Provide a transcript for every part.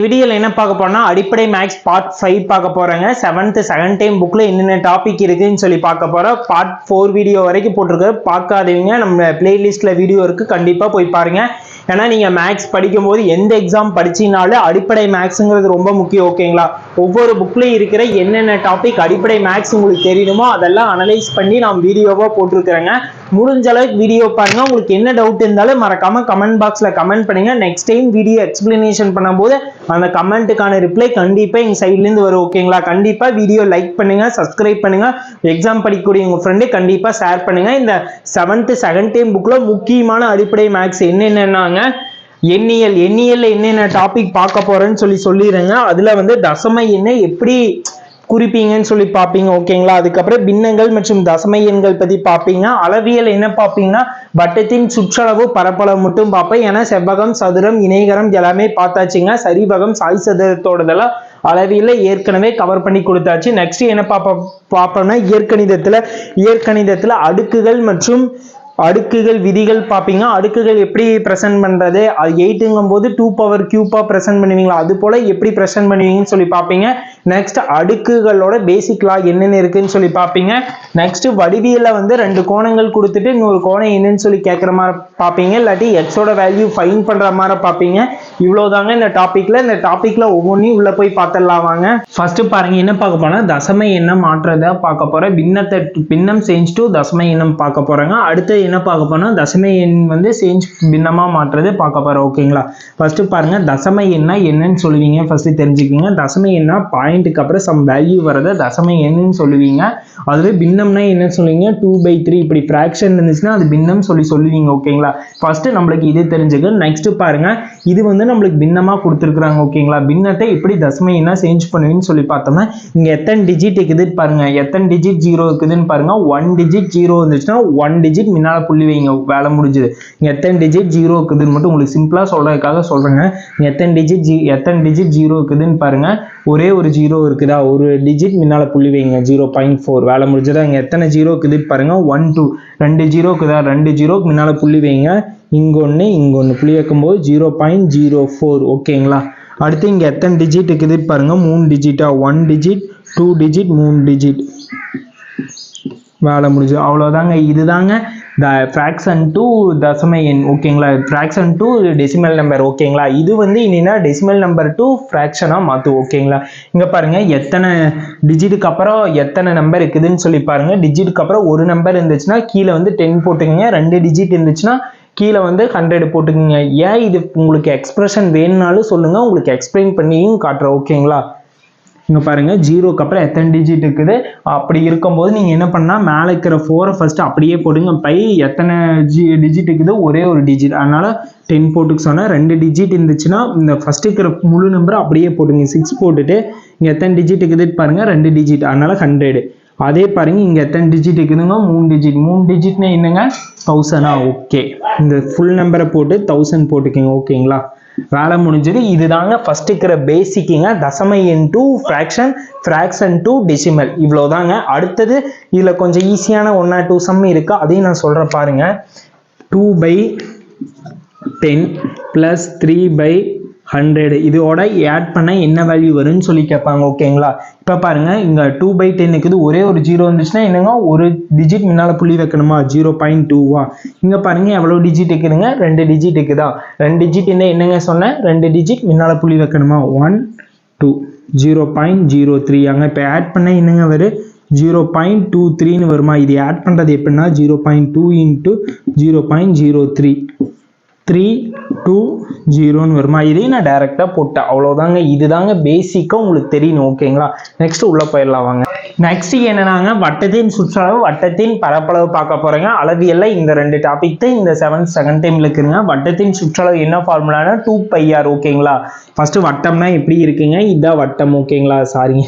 வீடியோவில் என்ன பார்க்க போறோம்னா அடிப்படை மேக்ஸ் பார்ட் ஃபைவ் பார்க்க போறாங்க. செவன்த் செகண்ட் டைம் புக்கில் என்னென்ன டாபிக் இருக்குதுன்னு சொல்லி பார்க்க போகிறோம் பார்ட் ஃபோர் வீடியோ வரைக்கும் போட்டிருக்கு பார்க்காதவங்க நம்ம பிளேலிஸ்ட்டில் வீடியோ இருக்குது கண்டிப்பாக போய் பாருங்கள் ஏன்னா நீங்கள் மேக்ஸ் படிக்கும்போது எந்த எக்ஸாம் படிச்சினாலும் அடிப்படை மேக்ஸுங்கிறது ரொம்ப முக்கியம் ஓகேங்களா ஒவ்வொரு புக்லேயும் இருக்கிற என்னென்ன டாபிக் அடிப்படை மேக்ஸ் உங்களுக்கு தெரியணுமோ அதெல்லாம் அனலைஸ் பண்ணி நான் வீடியோவாக போட்டிருக்கிறேங்க. முடிஞ்ச அளவுக்கு வீடியோ பாருங்க. உங்களுக்கு என்ன டவுட் இருந்தாலும் மறக்காம கமெண்ட் பாக்ஸ்ல கமெண்ட் பண்ணுங்க. நெக்ஸ்ட் டைம் வீடியோ எக்ஸ்பிளனேஷன் பண்ணும்போது அந்த கமெண்ட்டுக்கான ரிப்ளை கண்டிப்பா எங்க சைட்ல இருந்து வரும் ஓகேங்களா கண்டிப்பா வீடியோ லைக் பண்ணுங்க சப்ஸ்கிரைப் பண்ணுங்க. எக்ஸாம் படிக்கக்கூடிய உங்க ஃப்ரெண்டு கண்டிப்பா ஷேர் பண்ணுங்க. இந்த செவன்த் செகண்ட் டைம் புக்ல முக்கியமான அடிப்படை மேக்ஸ் என்னென்னன்னாங்க எண்ணியல் எண்ணியல்ல என்னென்ன டாபிக் பார்க்க போறேன்னு சொல்லி சொல்லிடுறேங்க அதுல வந்து தசம என்ன எப்படி குறிப்பீங்கன்னு சொல்லி பார்ப்பீங்க ஓகேங்களா? அதுக்கப்புறம் பின்னங்கள் மற்றும் தசம எண்கள் பத்தி பார்ப்பீங்க. அளவியல் என்ன பார்ப்பீங்கன்னா வட்டத்தின் சுற்றளவு பரப்பளவு மட்டும் பார்ப்பேன். ஏன்னா செவ்வகம் சதுரம் இணைகரம் எல்லாமே பார்த்தாச்சுங்க. சரிவகம் சாய் சதுரத்தோடதெல்லாம் அளவியல ஏற்கனவே கவர் பண்ணி கொடுத்தாச்சு. நெக்ஸ்ட் என்ன பார்ப்ப பார்ப்போம்னா இயற்கணிதத்துல இயற்கணிதத்துல அடுக்குகள் மற்றும் அடுக்குகள் விதிகள் பார்ப்பீங்க. அடுக்குகள் எப்படி ப்ரெசென்ட் பண்றது? அது எயிட்டுங்கும் போது டூ பவர் க்யூப்பாக ப்ரெசென்ட் பண்ணுவீங்களா? அது போல எப்படி ப்ரெசென்ட் பண்ணுவீங்கன்னு சொல்லி பார்ப்பீங்க. நெக்ஸ்ட் அடுக்குகளோட பேசிக் லா என்னென்ன இருக்குன்னு சொல்லி பார்ப்பீங்க. நெக்ஸ்ட் வடிவியல வந்து ரெண்டு கோணங்கள் கொடுத்துட்டு இன்னொரு கோணம் என்னன்னு சொல்லி கேட்குற மாதிரி பார்ப்பீங்க. இல்லாட்டி எக்ஸோட வேல்யூ ஃபைன் பண்ணுற மாதிரி பார்ப்பீங்க. இவ்வளோதாங்க இந்த டாப்பிக்கில் இந்த டாப்பிக்கில் ஒவ்வொன்றையும் உள்ளே போய் பார்த்துடலாம் வாங்க. ஃபர்ஸ்ட் பாருங்க என்ன பார்க்க போனால் தசம எண்ணம் மாற்றத பார்க்க போகிறேன் பின்னத்தை பின்னம் சேஞ்ச் டு தசம எண்ணம் பார்க்க போகிறோங்க அடுத்து என்ன பார்க்க போனால் தசம எண் வந்து சேஞ்ச் பின்னமாக மாற்றுறது பார்க்க போகிறோம் ஓகேங்களா ஃபர்ஸ்ட் பாருங்க தசம எண்ணா என்னன்னு சொல்லுவீங்க. ஃபர்ஸ்ட் தெரிஞ்சுக்கோங்க தசம எண்ணா பாயிண்ட்டுக்கு அப்புறம் சம் வேல்யூ வரதை தசம எண்ணுன்னு சொல்லுவீங்க. அதுவே பின்னம்னா என்னன்னு சொல்லுவீங்க? டூ பை த்ரீ இப்படி ஃப்ராக்ஷன் இருந்துச்சுன்னா அது பின்னம் சொல்லி சொல்லுவீங்க ஓகேங்களா ஃபர்ஸ்ட் நம்மளுக்கு இது தெரிஞ்சுக்க நெக்ஸ்ட் பாருங்க. இது வந்து நம்மளுக்கு பின்னமா கொடுத்துருக்குறாங்க ஓகேங்களா பின்னத்தை எப்படி தசம எண்ணா சேஞ்ச் பண்ணுவீங்கன்னு சொல்லி பார்த்தோம்னா இங்க எத்தனை டிஜிட் இருக்குதுன்னு பாருங்க. எத்தனை டிஜிட் ஜீரோ இருக்குதுன்னு பாருங்க. ஒன் டிஜிட் ஜீரோ இருந்துச்சுன்னா ஒன் டிஜிட் முன்னால புள்ளி வைங்க. வேலை முடிஞ்சுது. இங்க எத்தனை டிஜிட் ஜீரோ இருக்குதுன்னு மட்டும் உங்களுக்கு சிம்பிளா சொல்றதுக்காக சொல்றேங்க. எத்தனை டிஜிட் ஜி எத்தனை டிஜிட் ஜீரோ இருக்குதுன்னு பாருங்க. ஒரே ஒரு ஜீரோ இருக்குதா? ஒரு டிஜிட் முன்னால் புள்ளி வைங்க. ஜீரோ பாயிண்ட் ஃபோர் வேலை முடிஞ்சதா? இங்கே எத்தனை ஜீரோ இருக்குது பாருங்க. ஒன் டூ ரெண்டு ஜீரோ இருக்குதா ரெண்டு ஜீரோக்கு முன்னால் புள்ளி வைங்க. இங்கே ஒன்று இங்கே ஒன்று புள்ளி வைக்கும்போது ஜீரோ பாயிண்ட் ஜீரோ ஃபோர் ஓகேங்களா அடுத்து இங்கே எத்தனை டிஜிட் இருக்குது பாருங்க. மூணு டிஜிட்டா ஒன் டிஜிட் டூ டிஜிட் மூணு டிஜிட் வேலை முடிஞ்சு. அவ்வளோதாங்க இதுதாங்க த ஃப்ராக்ஷன் டு தசம எண் ஓகேங்களா ஃப்ராக்ஷன் டு டெசிமல் நம்பர் ஓகேங்களா இது வந்து என்னென்னா டெசிமல் நம்பர் டு ஃப்ராக்ஷனாக மாற்றும் ஓகேங்களா இங்கே பாருங்கள் எத்தனை டிஜிட்டுக்கு அப்புறம் எத்தனை நம்பர் இருக்குதுன்னு சொல்லி பாருங்கள் டிஜிட்டுக்கு அப்புறம் ஒரு நம்பர் இருந்துச்சுன்னா கீழே வந்து டென் போட்டுக்கோங்க. ரெண்டு டிஜிட் இருந்துச்சுன்னா கீழே வந்து ஹண்ட்ரட் போட்டுக்கோங்க. ஏன் இது உங்களுக்கு எக்ஸ்பிரஷன் வேணும்னாலும் சொல்லுங்கள் உங்களுக்கு எக்ஸ்பிளைன் பண்ணியும் காட்டுறேன் ஓகேங்களா இங்கே பாருங்கள் ஜீரோக்கு அப்புறம் எத்தனை டிஜிட் இருக்குது? அப்படி இருக்கும்போது நீங்கள் என்ன பண்ணால் மேலே இருக்கிற ஃபோரை ஃபஸ்ட்டு அப்படியே போடுங்க. பை எத்தனை ஜி டிஜிட் இருக்குது? ஒரே ஒரு டிஜிட் அதனால் டென் போட்டுக்கு சொன்னால் ரெண்டு டிஜிட் இருந்துச்சுன்னா இந்த ஃபஸ்ட்டு இருக்கிற முழு நம்பரை அப்படியே போடுங்க. சிக்ஸ் போட்டுட்டு இங்கே எத்தனை டிஜிட் இருக்குது பாருங்கள் ரெண்டு டிஜிட் அதனால் ஹண்ட்ரடு அதே பாருங்க இங்கே எத்தனை டிஜிட் இருக்குதுங்க? மூணு டிஜிட் மூணு டிஜிட்னா என்னங்க? தௌசண்டா ஓகே இந்த ஃபுல் நம்பரை போட்டு தௌசண்ட் போட்டுக்கோங்க ஓகேங்களா வேலை முடிஞ்சது. இதுதாங்க ஃபர்ஸ்ட் இருக்கிற பேசிக்குங்க தசமை எண் to fraction fraction to decimal இவ்வளோதாங்க அடுத்தது இதில் கொஞ்சம் ஈஸியான ஒன் ஆர் டூ சம் இருக்கு. அதையும் நான் சொல்கிறேன் பாருங்க. Two by ten plus three by hundred இதோட ஆட் பண்ண என்ன வேல்யூ வரும்னு சொல்லி கேட்பாங்க ஓகேங்களா இப்போ பாருங்க இங்கே டூ பை டென் இருக்குது. ஒரே ஒரு ஜீரோ இருந்துச்சுன்னா என்னங்க? ஒரு டிஜிட் முன்னால் புள்ளி வைக்கணுமா? ஜீரோ பாயிண்ட் டூவா இங்கே பாருங்க எவ்வளோ டிஜிட் இருக்குதுங்க? ரெண்டு டிஜிட் இருக்குதா? ரெண்டு டிஜிட் என்ன என்னங்க சொன்னேன் ரெண்டு டிஜிட் முன்னால் புள்ளி வைக்கணுமா? One two zero point zero three அங்கே இப்போ ஆட் பண்ண என்னங்க வரும் ஜீரோ பாயிண்ட் டூ த்ரீன்னு வருமா? இது ஆட் பண்ணுறது எப்படின்னா zero point two into zero point zero three three two ஜீரோன்னு வருமா? இதையும் நான் டைரெக்டாக போட்டேன். அவ்வளோதாங்க இதுதாங்க பேசிக்காக உங்களுக்கு தெரியணும். ஓகேங்களா நெக்ஸ்ட் உள்ளே போயிடலாம் வாங்க. நெக்ஸ்ட் என்னன்னாங்க? வட்டத்தின் சுற்றளவு வட்டத்தின் பரப்பளவு பார்க்க போகிறேங்க அளவியல்ல இந்த ரெண்டு டாபிக் தான் இந்த செவன்த் செகண்ட் டைமில் இருக்குங்க. வட்டத்தின் சுற்றளவு என்ன ஃபார்முலானா டூ பையார் ஓகேங்களா ஃபர்ஸ்ட் வட்டம்னா எப்படி இருக்குங்க? இதான் வட்டம் ஓகேங்களா சாரிங்க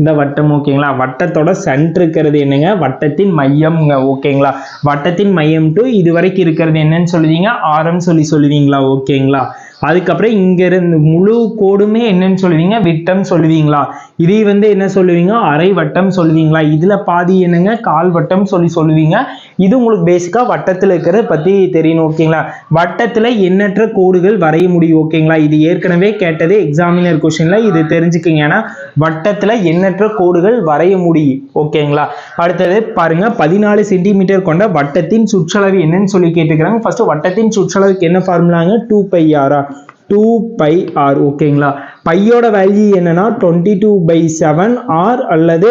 இந்த வட்டம் ஓகேங்களா வட்டத்தோட சென்டர் இருக்கிறது என்னங்க? வட்டத்தின் மையம்ங்க ஓகேங்களா வட்டத்தின் மையம் டு இது வரைக்கும் இருக்கிறது என்னன்னு சொல்லுவீங்க? ஆரம் சொல்லி சொல்லுவீங்களா? ஓகேங்களா அதுக்கப்புறம் இங்க இருந்து முழு கோடுமே என்னன்னு சொல்லுவீங்க? விட்டம் சொல்லுவீங்களா? இதே வந்து என்ன சொல்லுவீங்க? அரை வட்டம் சொல்லுவீங்களா? இதுல பாதி என்னங்க? கால் வட்டம் சொல்லி சொல்லுவீங்க. இது உங்களுக்கு பேசிக்கா வட்டத்துல இருக்கிறத பத்தி தெரியணும் ஓகேங்களா வட்டத்துல எண்ணற்ற கோடுகள் வரைய முடியும் ஓகேங்களா இது ஏற்கனவே கேட்டது எக்ஸாமினர் கொஸ்டின்ல இது தெரிஞ்சுக்கங்க. ஏன்னா வட்டத்துல எண்ணற்ற கோடுகள் வரைய முடியும் ஓகேங்களா அடுத்தது பாருங்க பதினாலு சென்டிமீட்டர் கொண்ட வட்டத்தின் சுற்றளவு என்னன்னு சொல்லி கேட்டுக்கிறாங்க. ஃபர்ஸ்ட் வட்டத்தின் சுற்றளவுக்கு என்ன ஃபார்முலாங்க டூ பை ஆரா டூ பை ஆர் ஓகேங்களா? பையோட வேல்யூ என்னன்னா twenty two pi seven r அல்லது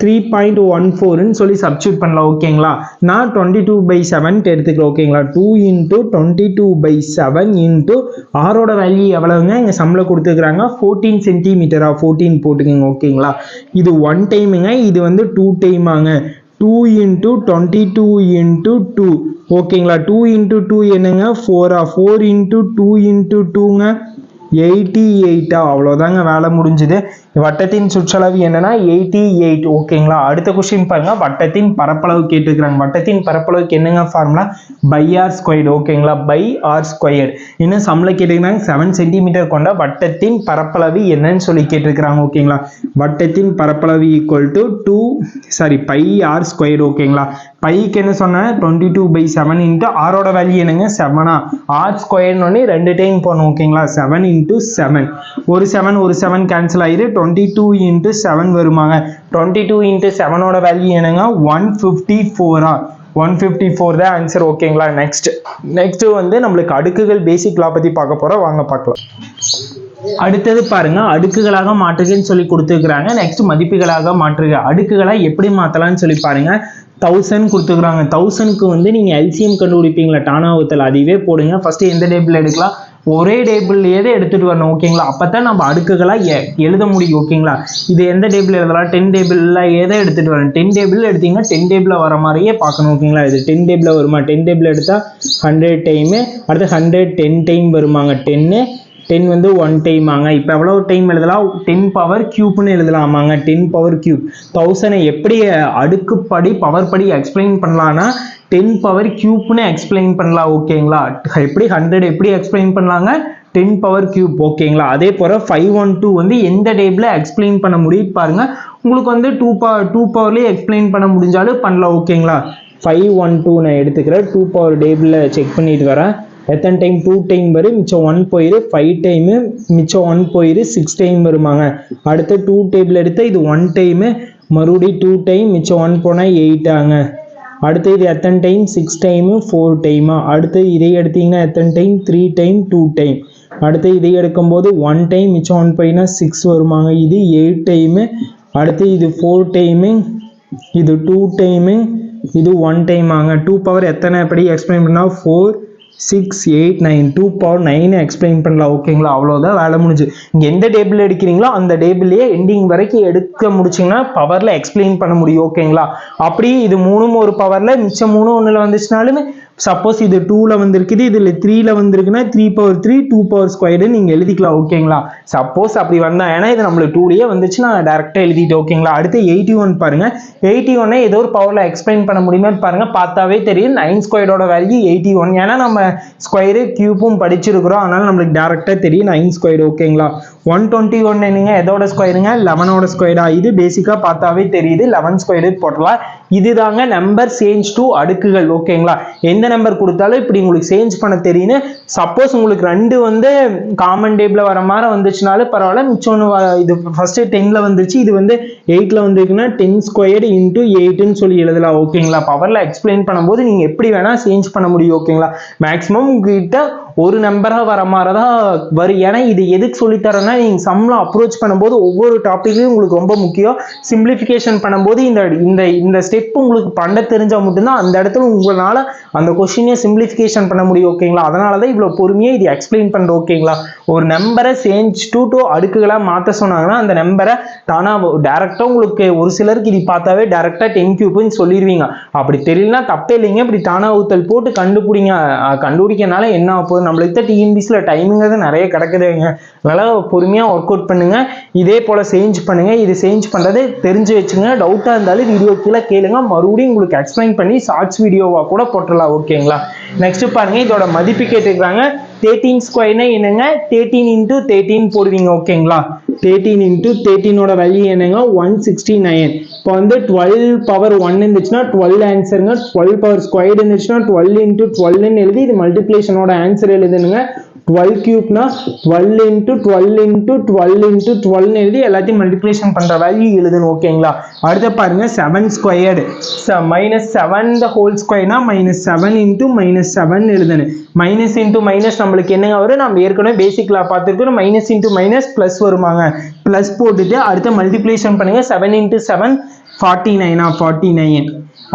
த்ரீ பாயிண்ட் ஒன் ஃபோர்னு சொல்லி சப்ஸ்டியூட் பண்ணலாம் ஓகேங்களா? நான் டுவெண்ட்டி டூ பை செவன் எடுத்துக்கிறேன் ஓகேங்களா? Two into twenty two pi seven into ஆரோட வேல்யூ எவ்வளவுங்க? இங்கே சம்பளம் கொடுத்துருக்குறாங்க ஃபோர்டீன் சென்டிமீட்டரா ஃபோர்டீன் போட்டுக்கோங்க ஓகேங்களா? இது ஒன் டைமுங்க இது வந்து two டைமாங்க two into twenty two into two ஓகேங்களா? டூ இன்ட்டு டூ என்னங்க? ஃபோரா ஃபோர் இன்ட்டு டூ இன்ட்டு டூங்க எயிட்டி எயிட்டா அவ்வளோதாங்க வேலை முடிஞ்சுது. வட்டத்தின் சுற்றளவு என்னன்னா எயிட்டி எயிட் ஓகேங்களா அடுத்த கொஸ்டின் பாருங்க. வட்டத்தின் பரப்பளவு கேட்டுக்கிறாங்க வட்டத்தின் பரப்பளவுக்கு என்னங்க ஃபார்முலா பை ஆர் ஸ்கொயர்டு ஓகேங்களா பை ஆர் ஸ்கொயர்டு இன்னும் சம்பள கேட்டுக்கிறாங்க செவன் சென்டிமீட்டர் கொண்ட வட்டத்தின் பரப்பளவு என்னன்னு சொல்லி கேட்டிருக்கிறாங்க. ஓகேங்களா வட்டத்தின் பரப்பளவு equal to two sorry pi r square ஓகேங்களா பைக்கு என்ன சொன்னேன் twenty two pi seven into ஆரோட வேல்யூ என்னங்க? செவனா ஆர் ஸ்கொயர்னு ரெண்டு டைம் போகணும் ஓகேங்களா செவன் இன்ட்டு செவன் ஒரு செவன் ஒரு செவன் கேன்சல் ஆயிரு. டுவெண்ட்டி டூ இன்ட்டு செவன் வருமாங்க. டுவெண்ட்டி டூ இன்ட்டு செவனோட வேல்யூ என்னங்க? ஒன் ஃபிஃப்டி ஃபோரா ஒன் ஃபிஃப்டி ஃபோர் தான் ஆன்சர் ஓகேங்களா நெக்ஸ்ட் நெக்ஸ்ட் வந்து நம்மளுக்கு அடுக்குகள் பேசிக் லா பற்றி பார்க்க போகிறோம் வாங்க பார்க்கலாம். அடுத்தது பாருங்க. அடுக்குகளாக மாற்றுகன்னு சொல்லி கொடுத்துருக்குறாங்க. நெக்ஸ்ட் மதிப்புகளாக மாற்றுக. அடுக்குகளாக எப்படி மாற்றலாம்னு சொல்லி பாருங்க. தௌசண்ட் கொடுத்துருக்குறாங்க. தௌசண்ட்க்கு வந்து நீங்கள் எல்சிஎம் கண்டுபிடிப்பீங்களா டானாவத்தில் அதுவே போடுங்க. ஃபஸ்ட்டு எந்த டேபிள் எடுக்கலாம்? ஒரே டேபிள்லேயே தான் எடுத்துகிட்டு வரணும் ஓகேங்களா அப்போ தான் நம்ம அடுக்குகளாக எ எழுத முடியும் ஓகேங்களா இது எந்த டேபிள் எழுதலாம்? டென் டேபிளில் ஏதோ எடுத்துகிட்டு வரணும். டென் டேபிள் எடுத்தீங்கன்னா டென் டேபிளில் வர மாதிரியே பார்க்கணும் ஓகேங்களா இது டென் டேபிளில் வருமா? டென் டேபிள் எடுத்தால் ஹண்ட்ரட் டைமு அடுத்து ஹண்ட்ரட் டென் டைம் வருமாங்க. டென்னு டென் வந்து ஒன் டைம் ஆங்க. இப்போ எவ்வளோ டைம் எழுதலாம்? டென் பவர் கியூப்னு எழுதலாமாங்க. டென் பவர் கியூப் தௌசண்டை எப்படி அடுக்குப்படி பவர் படி எக்ஸ்பிளைன் பண்ணலான்னா டென் பவர் கியூப்னு எக்ஸ்பிளைன் பண்ணலாம் ஓகேங்களா எப்படி ஹண்ட்ரட் எப்படி எக்ஸ்பிளைன் பண்ணலாங்க? டென் பவர் கியூப் ஓகேங்களா அதே போல் ஃபைவ் ஒன் டூ வந்து எந்த டேபிள் எக்ஸ்பிளைன் பண்ண முடியும் பாருங்க. உங்களுக்கு வந்து டூ பவர் டூ பவர்லேயே எக்ஸ்பிளைன் பண்ண முடிஞ்சாலும் பண்ணலாம் ஓகேங்களா ஃபைவ் ஒன் டூ நான் எடுத்துக்கிறேன். டூ பவர் டேபிளில் செக் பண்ணிட்டு வரேன். எத்தனை டைம் டூ டைம் வரும். மிச்சம் ஒன் போயிரு. ஃபைவ் டைமு மிச்சம் ஒன் போயிரு. சிக்ஸ் டைம் வருமாங்க. அடுத்து டூ டேபிள் எடுத்து இது ஒன் டைமு மறுபடியும் டூ டைம் மிச்சம் ஒன் போனால் எயிட்டாங்க அடுத்து இது எத்தனை டைம் சிக்ஸ் டைமு ஃபோர் டைமா அடுத்து இதை எடுத்தீங்கன்னா எத்தனை time three time two time அடுத்து இதை எடுக்கும்போது ஒன் டைம் மிச்சம் ஒன் போயினா சிக்ஸ் வருமாங்க. இது எயிட் டைமு அடுத்து இது ஃபோர் டைமு இது டூ டைமு இது ஒன் டைம் ஆங்க. டூ பவர் எத்தனை? எப்படி எக்ஸ்பிளைன் பண்ணால் four six eight nine two power நைனை எக்ஸ்பிளைன் பண்ணலாம் ஓகேங்களா அவ்வளோதான் வேலை முடிஞ்சு. இங்கே எந்த டேபிள் எடுக்கிறீங்களோ அந்த டேபிள்லேயே எண்டிங் வரைக்கும் எடுக்க முடிச்சிங்கன்னா பவரில் எக்ஸ்பிளைன் பண்ண முடியும். ஓகேங்களா அப்படி இது மூணும் ஒரு பவரில் மிச்சம் மூணும் ஒன்றில் வந்துச்சுனாலுமே சப்போஸ் இது டூவில் வந்திருக்குது இதில் த்ரீல வந்திருக்குன்னா three power three two power squared நீங்கள் எழுதிக்கலாம் ஓகேங்களா சப்போஸ் அப்படி வந்தா ஏன்னா இது நம்மளுக்கு டூலேயே வந்துச்சு நான் டேரெக்டாக எழுதிட்டு ஓகேங்களா அடுத்து எயிட்டி ஒன் பாருங்க. எயிட்டி ஒன்னே ஏதோ ஒரு பவரில் எக்ஸ்பிளைன் பண்ண முடியுமே பாருங்க. பார்த்தாவே தெரியும் நைன் ஸ்கொயரோட வேல்யூ எயிட்டி ஒன் ஏன்னா நம்ம ஸ்கொயரு கியூப்பும் படிச்சிருக்கிறோம். அதனால நம்மளுக்கு டேரெக்டாக தெரியும் நைன் ஸ்கொயர் ஓகேங்களா ஒன் டுவெண்ட்டி ஒன் என்னங்க எதோட ஸ்கொயருங்க லெவனோட ஸ்கொயரா இது பேசிக்காக பார்த்தாவே தெரியுது லெவன் ஸ்கொயரு போட்டலாம் இதுதாங்க நம்பர் சேஞ்ச் டு அடுக்குகள் ஓகேங்களா எந்த நம்பர் கொடுத்தாலும் இப்படி உங்களுக்கு சேஞ்ச் பண்ண தெரியுன்னு சப்போஸ் உங்களுக்கு ரெண்டு வந்து காமன் டேபிள் வர மாதிரி வந்துச்சுனாலும் பரவாயில்ல மிச்சம் ஒன்று இது ஃபர்ஸ்ட்டு டெனில் வந்துச்சு இது வந்து எயிட்டில் வந்துருக்குன்னா டென் ஸ்கொயர்டு இன்டூ எயிட்னு சொல்லி எழுதலாம் ஓகேங்களா பவரில் எக்ஸ்பிளைன் பண்ணும்போது நீங்கள் எப்படி வேணால் சேஞ்ச் பண்ண முடியும் ஓகேங்களா மேக்ஸிமம் உங்ககிட்ட ஒரு நம்பராக வர மாதிரி தான் வரும். ஏன்னா இது எதுக்கு சொல்லித்தரேன்னா நீங்கள் சம்லாம் அப்ரோச் பண்ணும்போது ஒவ்வொரு டாப்பிக்லையும் உங்களுக்கு ரொம்ப முக்கியம். சிம்பிளிஃபிகேஷன் பண்ணும்போது இந்த இந்த இந்த ஸ்டெப் உங்களுக்கு பண்ண தெரிஞ்சால் மட்டும்தான் அந்த இடத்துல உங்களால் அந்த கொஷினை சிம்பிளிஃபிகேஷன் பண்ண முடியும் ஓகேங்களா அதனால தான் இவ்வளோ பொறுமையாக இது எக்ஸ்பிளைன் பண்ணுறோம் ஓகேங்களா ஒரு நம்பரை சேஞ்ச் டூ டூ அடுக்குகளாக மாற்ற சொன்னாங்கன்னா அந்த நம்பரை தானாக டேரெக்டாக உங்களுக்கு ஒரு சிலருக்கு இது பார்த்தாவே டேரெக்டாக டென் கியூப்னு சொல்லிடுவீங்க அப்படி தெரியலனா தப்பே இல்லைங்க. இப்படி தானா ஊத்தல் போட்டு கண்டுபிடிங்க. கண்டுபிடிக்கனால என்ன ஆக போகுது? நம்மளுக்கு தான் டிஎன்பிசியில் டைமிங்கிறது நிறைய கிடக்குதுங்க. அதனால் பொறுமையாக ஒர்க் அவுட் பண்ணுங்க. இதே போல் சேஞ்ச் பண்ணுங்க. இது சேஞ்ச் பண்ணுறது தெரிஞ்சு வச்சுங்க. டவுட்டாக இருந்தாலும் வீடியோ கீழே கேளுங்க. மறுபடியும் உங்களுக்கு எக்ஸ்பிளைன் பண்ணி ஷார்ட்ஸ் வீடியோவாக கூட போட்டுடலாம். ஓகேங்களா நெக்ஸ்ட் பாருங்க. இதோட மதிப்பு கேட்டுக்கிறாங்க. தேர்ட்டீன் ஸ்கொயர்னா என்னங்க? தேர்ட்டீன் இன்டூ தேர்ட்டீன் போடுவீங்க ஓகேங்களா தேர்ட்டீன் இன்டூ தேர்ட்டீனோட வேல்யூ என்னங்க? ஒன் சிக்ஸ்டி நைன் இப்போ வந்து டுவெல் பவர் ஒன் இருந்துச்சுன்னா டுவெல் ஆன்சருங்க டுவெல் பவர் ஸ்கொயர் இருந்துச்சுன்னா டுவெல் இன்டூ டுவெல்னு எழுதி இது மல்டிப்ளேஷனோட ஆன்சர் எழுதுனுங்க. Twelve கியூப்னா twelve into twelve into twelve into டுவெல்னு எழுதி எல்லாத்தையும் மல்டிப்ளேஷன் பண்ணுற வேல்யூ எழுதணும் ஓகேங்களா அடுத்து பாருங்க seven squared minus seven the whole ஸ்கொயர்னா minus seven into minus seven எழுதணும். மைனஸ் இன்ட்டு மைனஸ் நம்மளுக்கு என்னங்க வரும்? நம்ம ஏற்கனவே பேசிக்கலாக பார்த்துருக்கோம் மைனஸ் இன்ட்டு மைனஸ் ப்ளஸ் வருமாங்க. ப்ளஸ் போட்டுட்டு அடுத்து மல்டிப்ளேஷன் பண்ணுங்கள் செவன் இன்ட்டு செவன் ஃபார்ட்டி நைனா ஃபார்ட்டி நைன்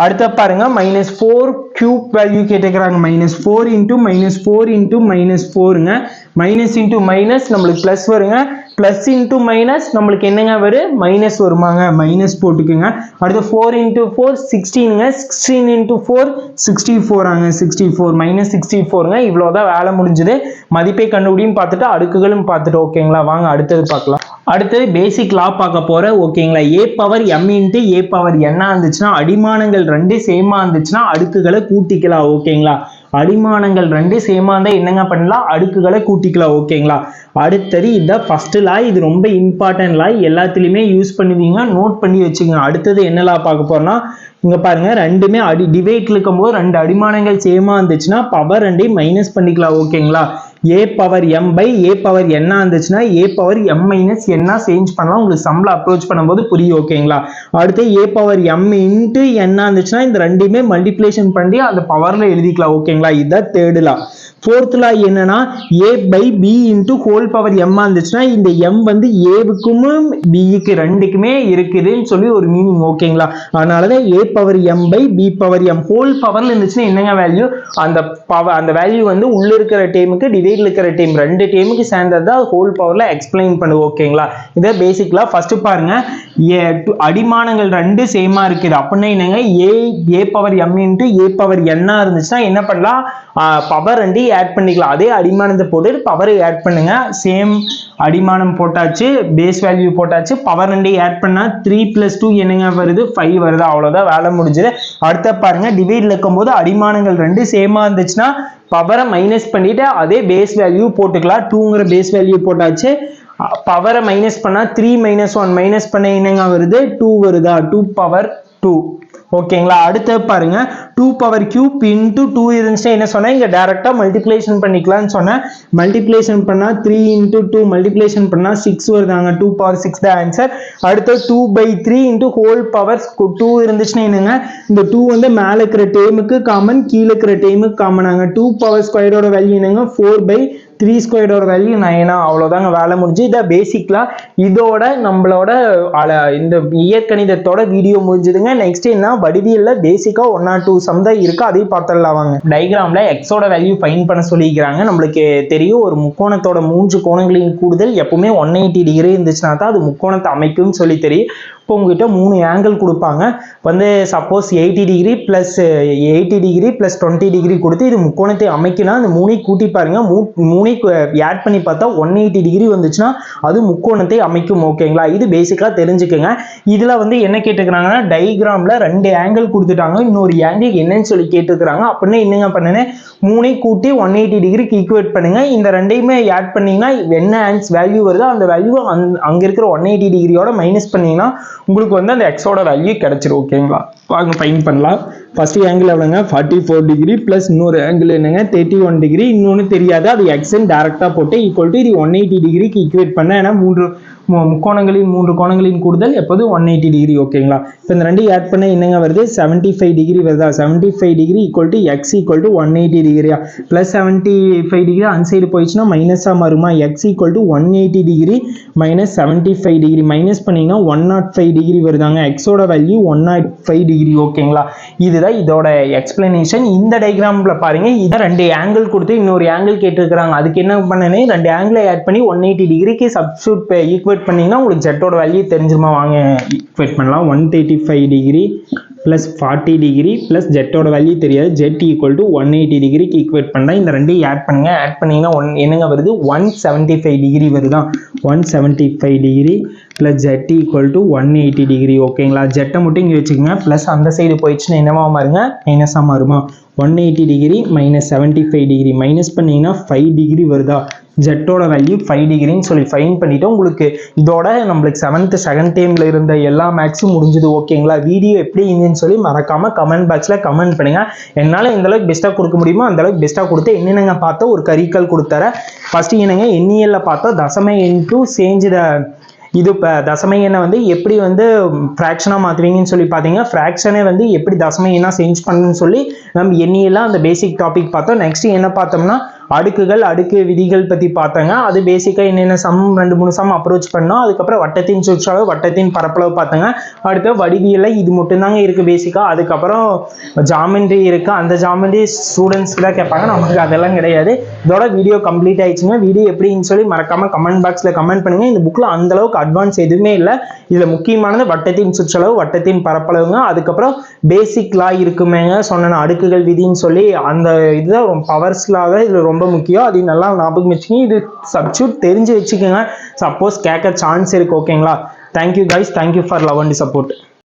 அடுத்த பாருங்க மைனஸ் ஃபோர் கியூப் வேல்யூ கேட்டுக்கிறாங்க minus four into minus four into minus ஃபோருங்க minus into minus நம்மளுக்கு ப்ளஸ் வருங்க. ப்ளஸ் இன்ட்டு மைனஸ் நம்மளுக்கு என்னங்க வரும் மைனஸ் வருமாங்க. மைனஸ் போட்டுக்குங்க. அடுத்து ஃபோர் இன்ட்டு ஃபோர் சிக்ஸ்டீனுங்க சிக்ஸ்டீன் இன்ட்டு ஃபோர் சிக்ஸ்டி ஃபோராங்க சிக்ஸ்டி ஃபோர் மைனஸ் சிக்ஸ்டி ஃபோருங்க இவ்வளோதான் வேலை முடிஞ்சுது. மதிப்பை கண்டுபிடியும் பார்த்துட்டு அடுக்குகளும் பார்த்துட்டு ஓகேங்களா வாங்க அடுத்தது பார்க்கலாம். அடுத்தது பேசிக் லா பார்க்க போற ஓகேங்களா A power M into A power என்ன இருந்துச்சுன்னா அடிமானங்கள் ரெண்டு சேமா இருந்துச்சுன்னா அடுக்குகளை கூட்டிக்கலாம் ஓகேங்களா அடிமானங்கள் ரெண்டு சேமா இருந்தா என்னங்க பண்ணலாம்? அடுக்குகளை கூட்டிக்கலாம் ஓகேங்களா அடுத்தது இதான் ஃபர்ஸ்ட் லா இது ரொம்ப இம்பார்ட்டன்ட் லா எல்லாத்துலேயுமே யூஸ் பண்ணுவீங்க நோட் பண்ணி வச்சுக்கோங்க. அடுத்தது என்ன லா பார்க்க போறோம்னா இங்க பாருங்க ரெண்டுமே அடி டிவைட்ல இருக்கும்போது ரெண்டு அடிமானங்கள் சேமா இருந்துச்சுன்னா பவர் ரெண்டையும் மைனஸ் பண்ணிக்கலாம் ஓகேங்களா A power M by A power என்ன இருந்துச்சுன்னா ஏ பவர் எம் மைனஸ் என்ன சேஞ்ச் பண்ணலாம். உங்களுக்கு சம்பளம் அப்ரோச் பண்ணும்போது புரியும் ஓகேங்களா அடுத்து ஏ பவர் எம் இன்ட்டு என்ன இருந்துச்சுன்னா இந்த ரெண்டையுமே மல்டிப்ளேஷன் பண்ணி அந்த பவர்ல எழுதிக்கலாம் ஓகேங்களா இதுதான் தேர்டுலாம் ஃபோர்த் லா என்னன்னா A by B into whole power எம்மா இருந்துச்சுன்னா இந்த எம் வந்து ஏவுக்கும் பிக்கு ரெண்டுக்குமே இருக்குதுன்னு சொல்லி ஒரு மீனிங் ஓகேங்களா அதனாலதான் A power M by B power M whole பவர்ல இருந்துச்சுன்னா என்னங்க வேல்யூ அந்த பவர் அந்த வேல்யூ வந்து உள்ள இருக்கிற டீமுக்கு டிவைட்ல இருக்கிற டீம் ரெண்டு டீமுக்கு சேர்ந்தது தான் ஹோல் பவர்ல எக்ஸ்பிளைன் பண்ணுது ஓகேங்களா இதை பேசிக்கலாக ஃபர்ஸ்ட் பாருங்க. அடிமானங்கள் ரெண்டு சேமா இருக்குது. அப்படின்னா என்னங்க? A A power M into A power என்னா இருந்துச்சுன்னா என்ன பண்ணலாம்? பவர் ரெண்டு ஆட் பண்ணிக்கலாம். அதே அடிமானத்தை போட்டு பவரை ஆட் பண்ணுங்க. சேம் அடிமானம் போட்டாச்சு பேஸ் வேல்யூ போட்டாச்சு பவர் ரெண்டு ஆட் பண்ணால் த்ரீ ப்ளஸ் டூ என்னங்க வருது? ஃபைவ் வருது. அவ்வளோதான் வேலை முடிஞ்சது. அடுத்த பாருங்க டிவைட்ல இருக்கும்போது அடிமானங்கள் ரெண்டு சேமா இருந்துச்சுன்னா பவரை மைனஸ் பண்ணிட்டு அதே பேஸ் வேல்யூ போட்டுக்கலாம். டூங்கிற பேஸ் வேல்யூ போட்டாச்சு. பவரை மைனஸ் பண்ணால் த்ரீ மைனஸ் ஒன் மைனஸ் பண்ண என்னங்க வருது? டூ வருதா? டூ பவர் டூ ஓகேங்களா அடுத்து பாருங்க. Two power cube into two இருந்துச்சுன்னா என்ன சொன்னேன்? இங்கே டேரெக்டாக மல்டிப்ளேஷன் பண்ணிக்கலாம்னு சொன்னேன். மல்டிப்ளேஷன் பண்ணால் த்ரீ இன்டூ டூ மல்டிப்ளேஷன் பண்ணால் சிக்ஸ் வருதாங்க? டூ பவர் சிக்ஸ் தான் ஆன்சர் அடுத்து two by three into whole power two இருந்துச்சுன்னா என்னங்க? இந்த டூ வந்து மேலே இருக்கிற டேமுக்கு காமன் கீழே இருக்கிற டேமுக்கு காமனாங்க டூ பவர் ஸ்கொயரோட வேல்யூ என்னங்க? ஃபோர் பை த்ரீ ஸ்கொயரோட வேல்யூ நைனா அவ்வளோதாங்க வேலை முடிஞ்சு. இதை பேசிக்லாம் இதோட நம்மளோட அல- இந்த இயற்கணிதத்தோட வீடியோ முடிஞ்சுதுங்க. நெக்ஸ்ட் என்ன? வடிவியலில் பேசிக்காக ஒன் ஆர் டூ சம் தான் இருக்கு. அதையும் பார்த்துடலாம் வாங்க. டைக்ராமில் எக்ஸோட வேல்யூ ஃபைன் பண்ண சொல்லியிருக்கிறாங்க. நம்மளுக்கு தெரியும் ஒரு முக்கோணத்தோட மூன்று கோணங்களின் கூடுதல் எப்பவுமே ஒன் எயிட்டி டிகிரி இருந்துச்சுன்னா தான் அது முக்கோணத்தை அமைக்கும்னு சொல்லி தெரியும். இப்போ உங்ககிட்ட மூணு ஆங்கிள் கொடுப்பாங்க. வந்து suppose eighty degree plus eighty degree plus twenty degree கொடுத்து இது முக்கோணத்தை அமைக்கினா அந்த மூணையும் கூட்டி பாருங்க. மூ மூணு மூணுமே ஆட் பண்ணி பார்த்தா ஒன் எயிட்டி டிகிரி வந்துச்சுன்னா அது முக்கோணத்தை அமைக்கும் ஓகேங்களா இது பேசிக்காக தெரிஞ்சுக்கோங்க. இதில் வந்து என்ன கேட்டுக்கிறாங்கன்னா டைகிராமில் ரெண்டு ஆங்கிள் கொடுத்துட்டாங்க. இன்னொரு ஆங்கிள் என்னன்னு சொல்லி கேட்டுக்கிறாங்க. அப்படின்னா என்னங்க பண்ணுனேன்? மூணை கூட்டி ஒன் எயிட்டி டிகிரிக்கு ஈக்குவேட் பண்ணுங்க. இந்த ரெண்டையுமே ஆட் பண்ணீங்கன்னா என்ன ஆன்ஸ் வேல்யூ வருதோ அந்த வேல்யூ அங் அங்கே இருக்கிற ஒன் எயிட்டி டிகிரியோட மைனஸ் பண்ணீங்கன்னா உங்களுக்கு வந்து அந்த எக்ஸோட வேல்யூ கிடைச்சிரும் ஓகேங்களா வாங்க ஃபைன் பண்ணலாம். ஃபஸ்ட்டு ஆங்கிள் எவ்வளோங்க? ஃபார்ட்டி ஃபோர் டிகிரி ப்ளஸ் இன்னொரு ஆங்கிள் என்னங்க? தேர்ட்டி ஒன் டிகிரி இன்னொன்று தெரியாது. அது எக்ஸன் டேரெக்டாக போட்டு ஈக்குவல் டு இது ஒன் எயிட்டி டிகிரிக்கு ஈக்குவேட் பண்ண ஏன்னா மூன்று முக்கோணங்களின் மூன்று கோணங்களின் கூடுதல் எப்போது? ஒன் எயிட்டி டிகிரி ஓகேங்களா இப்போ இந்த ரெண்டையும் ஆட் பண்ண என்னங்க வருது? செவன்ட்டி ஃபைவ் டிகிரி வருதா? Seventy five degree equal to x equal to one eighty டிகிரியா plus seventy five degree அன்சைடு போயிடுச்சுன்னா மைனஸாக மாறுமா? X equal to one eighty degree minus seventy five degree minus பண்ணிங்கன்னா ஒன் நாட் ஃபைவ் டிகிரி வருதாங்க? எக்ஸோட value one nought five degree ஓகேங்களா இதுதான் இதோட எக்ஸ்பிளனேஷன் இந்த டயக்ராம்ல பாருங்க. இதை ரெண்டு ஆங்கிள் கொடுத்து இன்னொரு ஆங்கிள் கேட்டிருக்கிறாங்க. அதுக்கு என்ன பண்ணனே? ரெண்டு ஆங்கிளை ஆட் பண்ணி ஒன் எயிட்டி டிகிரிக்கு சப்ஸ்டியூட் ஈக்குவேட் பண்ணீங்கன்னா உங்களுக்கு ஜெட்டோட வேல்யூ தெரிஞ்சிருமா? வாங்க ஈக்குவேட் பண்ணலாம். One thirty five degree plus forty degree plus ஜெட்டோட value தெரியாது. Z equal to one eighty டிகிரிக்கு ஈக்குவேட் பண்ணால் இந்த ரெண்டையும் ஆட் பண்ணுங்க. ஆட் பண்ணிங்கன்னா ஒன் என்னங்க வருது? ஒன் செவன்ட்டி ஃபைவ் டிகிரி வருதா one seventy five degree plus z equal to one eighty degree ஓகேங்களா ஜெட்டை மட்டும் இங்கே வச்சுக்கோங்க. ப்ளஸ் அந்த சைடு போயிடுச்சுன்னா என்னவா மாறுங்க? மைனஸாக மாறுமா? One eighty degree minus seventy five degree minus பண்ணிங்கன்னா ஃபைவ் டிகிரி வருதா? ஜெட்டோட வேல்யூ ஃபைவ் டிகிரின்னு சொல்லி ஃபைன் பண்ணிவிட்டு உங்களுக்கு இதோட நம்மளுக்கு செவன்த்து செகண்ட் டைமில் இருந்த எல்லா மேக்ஸும் முடிஞ்சது ஓகேங்களா வீடியோ எப்படி இருந்துன்னு சொல்லி மறக்காமல் கமெண்ட் பாக்ஸில் கமெண்ட் பண்ணுங்கள் என்னால் எந்தளவுக்கு பெஸ்ட்டாக கொடுக்க முடியுமோ அந்தளவுக்கு பெஸ்ட்டாக கொடுத்து என்னென்னங்க பார்த்தா ஒரு கரிக்கல் கொடுத்தார. ஃபஸ்ட்டு என்னங்க எண்ணியலில் பார்த்தா தசமை இன்ட்டு சேஞ்சு த இது இப்போ தசமை எண்ணை வந்து எப்படி வந்து ஃப்ராக்ஷனாக மாற்றுவீங்கன்னு சொல்லி பார்த்தீங்க ஃப்ராக்ஷனே வந்து எப்படி தசமை எண்ணா சேஞ்ச் பண்ணுன்னு சொல்லி நம்ம எண்ணியெல்லாம் அந்த பேசிக் டாபிக் பார்த்தோம் நெக்ஸ்ட் என்ன பார்த்தோம்னா அடுக்குகள் அடுக்கு விதிகள் பற்றி பார்த்தாங்க. அது பேசிக்காக என்னென்ன சம் ரெண்டு மூணு சம் அப்ரோச் பண்ணோம். அதுக்கப்புறம் வட்டத்தின் சுற்றளவு வட்டத்தின் பரப்பளவு பார்த்தாங்க. அடுத்து வடிவியலில் இது மட்டும்தாங்க இருக்குது பேசிக்காக அதுக்கப்புறம் ஜாமெண்ட்ரி இருக்குது அந்த ஜாமெண்ட்ரி ஸ்டூடெண்ட்ஸ்க்கு தான் கேட்பாங்க. நமக்கு அதெல்லாம் கிடையாது. இதோட வீடியோ கம்ப்ளீட் ஆயிடுச்சுங்க. வீடியோ எப்படின்னு சொல்லி மறக்காமல் கமெண்ட் பாக்ஸில் கமெண்ட் பண்ணுங்கள் இந்த புக்கில் அந்த அளவுக்கு அட்வான்ஸ் எதுவுமே இல்லை. இதில் முக்கியமானது வட்டத்தின் சுற்றளவு வட்டத்தின் பரப்பளவுங்க. அதுக்கப்புறம் பேசிக் லா இருக்குமேங்க சொன்ன அடுக்குகள் விதின்னு சொல்லி அந்த இதுதான் பவர்ஸ் லா தான் இதில் ரொம்ப முக்கியம். அது நல்லா ஞாபகம் வச்சுக்கோங்க. இது சப்ஸ்டியூட் தெரிஞ்சு வச்சுக்கோங்க. சப்போஸ் கேட்க சான்ஸ் இருக்கு ஓகேங்களா thank you guys thank you for love and support